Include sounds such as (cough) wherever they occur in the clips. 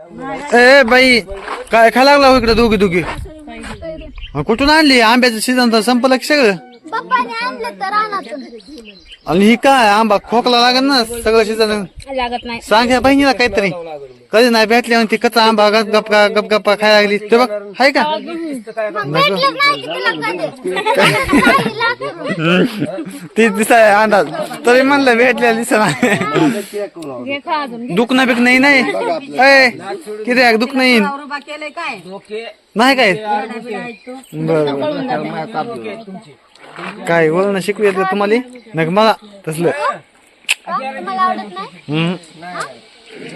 ए बाई काय खायला लागला हो इकडे दोघी दोघी? कुठून आणली? आंब्याचं सीझन तर संपलं की सगळं. पप्पाने आणलं तर रानातून आणि ही काय आंबा खोकला लागेल ना सगळं सीझन लागत नाही. सांग ह्या बहिणीला काहीतरी. कधी नाही भेटली आणि ती कच्चा आंबा गप गप गप गप्पा खायला लागली. ते बघ आहे का? ती दिसाय अंदाज तरी म्हणलं भेटल्या दिसा दुखणं बिक नाही नाही. अय, किती दुख नाही काय नाही काय? बरं. काय बोल ना शिकू येतं तुम्हाला? नग मला तसलं. तुम्हाला आवडत नाही? हम्म.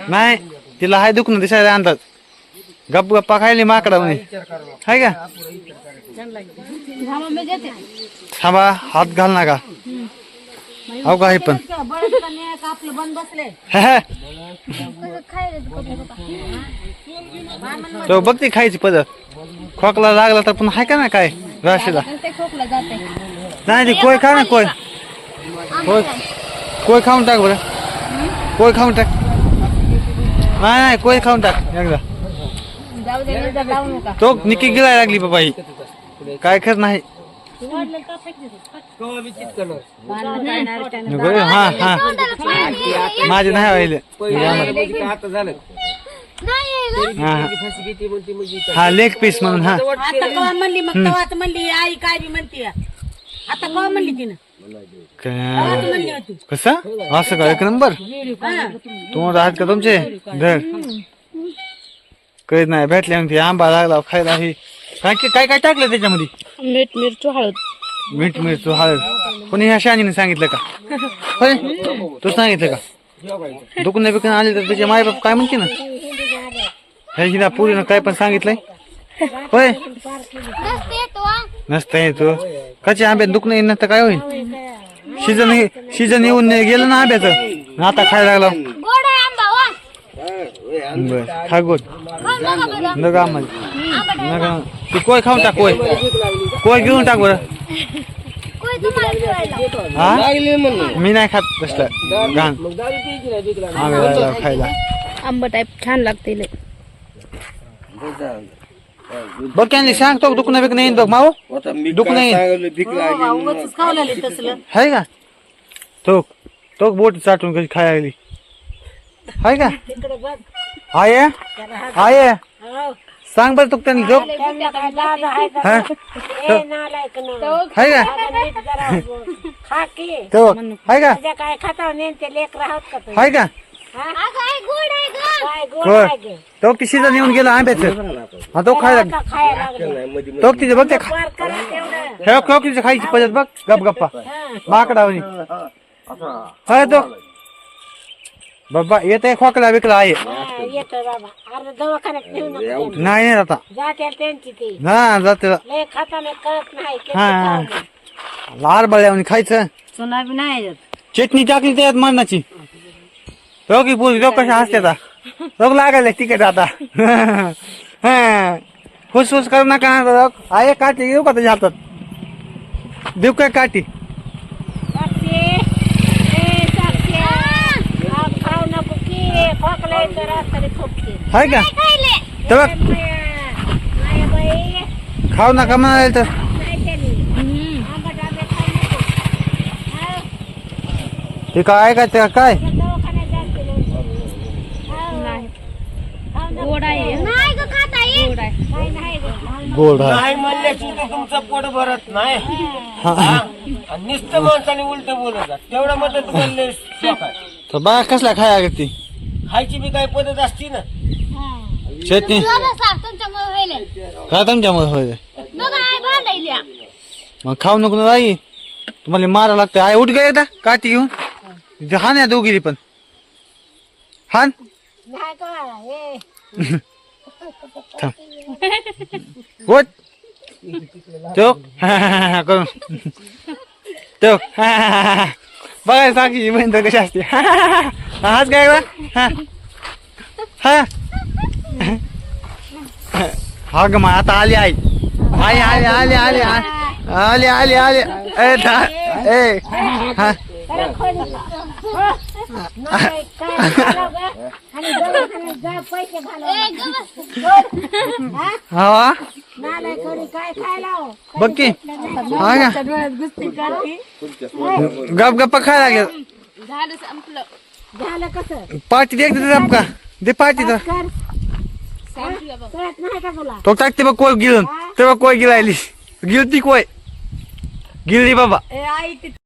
नाही तिला हाय दुखणं दिसायला अंदाज. गप गप्पा खायली माकडा म्हणे. हाय का? थांबा मी घेते थांबा हात घाल हो का? हे पण. का नाही का आपलं बंद बसले हे, हे. कसं खायला बघू. तो बघते खायची पद्धत. खोकला लागला तर पण हाय का ना काय? राशीला. ते खोकला जाते. नाही ते कोय खा ना कोय. कोय? कोय खाऊन टाक बरं कोय खाऊन टाक। नाही नाही कोय खाऊन टाक। एकदा। तो निकी गिरायला लागली बाबा ही। काय खर नाही। हा हा. माझे नाही व्हायले. हा हा. हा लेग पीस म्हणून हा. म्हणली मग? म्हणली आई काय बी म्हणते. आता म्हणली तिनं? काय- कसं? असं का एक नंबर. हा. तुम्हाला आहेत का तुमचे? घर कळत नाही भेटले मग ते आंबा लागला खायला हे काय काय काय टाकलं त्याच्यामध्ये? मीठ मिरची हळद. मीठ मिरचू हळद. कोणी ह्या शानीने सांगितलं का? होय? तू सांगितलं का? दुखणं बिकणं आले तर त्याचे मायबाप काय म्हणते ना? ह्या हिला पुरीनं काय पण सांगितलंय? होय? नसते येतो हा. नसतं येतो कच्च्या आंब्यात दुखणं येईन तर काय होईल सीजन सीजन येऊन गेलं ना आंब्याचं. आता खायला लागला. गोड आहे आंबा वा बर. खा गोड. नका नका तू कोय खाऊन टाक कोय? कोय घेऊन टाक बरं. हा? मी नाही खात तसलं घाण. खायला. आंबट टाईप छान लागते. बघ कॅनली सांगतो दुखणं बिकणं येईन बघ माऊ दुखणं येईन. उगाचच खाऊ लागली तसलं. हाय का? तो तो बोट चाटून कशी खायला लागली हाय का? तिकडे बघ. आय आय हो. सांग बरं तू त्यांनी झोप. त्यांना काय लाज आहे का? हा ए, नालायक ना. हाय का? अगं नीट जरा (laughs) खा की. तो हाय का? तुझ्या काय खाता लेकर आहोत का? हाय का? हा? अगं आई गोड आहे गं. काय गोड होय. तो सीजन येऊन गेला आंब्याचं हा तो खायला. तो तिथे बघ ते. हे खो तिथे खायची पद्धत बघ गप गप्पा माकडावनी हाय तो बाबा येत आहे खोकला बिकला आहे हा. नाही नाही आता जाते त्यांची ती हा जाते हा. लाल बळ्यावनी खायचं चुना बी नाही येत. चटणी टाकली त्यात मरणाची रोगी पोरी लोक कशा हसते आता रोग लागायला तिकीट आता. (laughs) हा. फुसफुस करू नका रोग. आहे काठी येऊ का त्याच्या हातात? देऊ काय काठी? साक्षी, ए, साक्षी. हा, खाऊ नको की. खोकला येतो रात्री खोकते हाय का? खायले. तर बघ. माया माया बाई. खाऊ नका म्हणाल तर. नाही त्यांनी आंबट आंबे खाऊ नको. हा, हे काय काय ते काय दवाखान्यात जाते लोक. हा, खाऊ नको. गोड आहे नाही गं खाता येईल. गोड आहे काय नाही गं. गोड हा. नाही म्हणल्याशी तर तुमचं पोट भरत नाही. हा. आणि नुसतं माणसाने उलट बोलत. तेवढं मदत आहे. तर बघा कसला खाया ती? खायची बी काही पद्धत असती ना. चटणी तुमच्यामुळे व्हायले. काय तुमच्यामुळे होय बघा आई भांडायल्या. मग खाऊ नको ना आई. तुम्हाला मारा लागतं आई उठ गए एकदा. काठी घेऊन. इथे हान या दोघी पण. हान. नाही का (laughs) ए उठ. तो (laughs) करून. तो बघाय साक्षी बहीण तर कशी असते. (laughs) हाच काय बा (laughs) हा. हा हा ग मग आता आली आई. आई आली आली आली आली आली आली. ए था- ए. हा? आणि दवाखान्यात जा पैसे घालव ए, ग बस. हा? नालाय करी काय खायला हो? बघ की. हा का डोळ्यात घुसती करती. गप गप्पा खायला लागेल. झालं संपलं. झालं कसं? पार्टी दे एकदा का? दे पार्टी तर कर? संपलं बघ. कळत नाही का तुला? तो टाकते बघ कोय गिळून. तेव्हा कोय गिळायली. गिळती कोय गिळली बाबा.